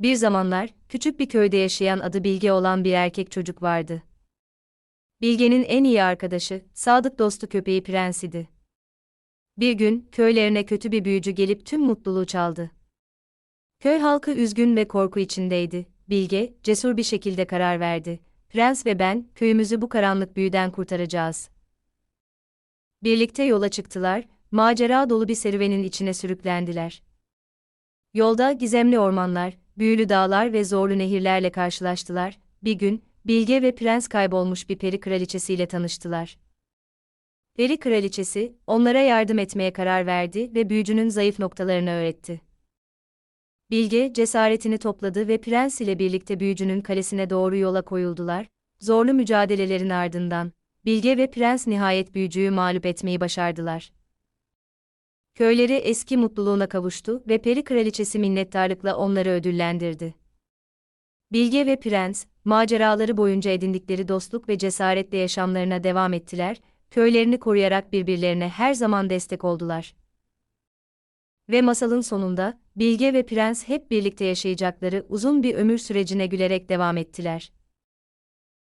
Bir zamanlar, küçük bir köyde yaşayan adı Bilge olan bir erkek çocuk vardı. Bilge'nin en iyi arkadaşı, sadık dostu köpeği Prens idi. Bir gün, köylerine kötü bir büyücü gelip tüm mutluluğu çaldı. Köy halkı üzgün ve korku içindeydi. Bilge, cesur bir şekilde karar verdi. Prens ve ben, köyümüzü bu karanlık büyüden kurtaracağız. Birlikte yola çıktılar, macera dolu bir serüvenin içine sürüklendiler. Yolda gizemli ormanlar, büyülü dağlar ve zorlu nehirlerle karşılaştılar. Bir gün, Bilge ve Prens kaybolmuş bir peri kraliçesiyle tanıştılar. Peri kraliçesi, onlara yardım etmeye karar verdi ve büyücünün zayıf noktalarını öğretti. Bilge, cesaretini topladı ve Prens ile birlikte büyücünün kalesine doğru yola koyuldular. Zorlu mücadelelerin ardından, Bilge ve Prens nihayet büyücüyü mağlup etmeyi başardılar. Köyleri eski mutluluğuna kavuştu ve peri kraliçesi minnettarlıkla onları ödüllendirdi. Bilge ve Prens, maceraları boyunca edindikleri dostluk ve cesaretle yaşamlarına devam ettiler, köylerini koruyarak birbirlerine her zaman destek oldular. Ve masalın sonunda, Bilge ve Prens hep birlikte yaşayacakları uzun bir ömür sürecine gülerek devam ettiler.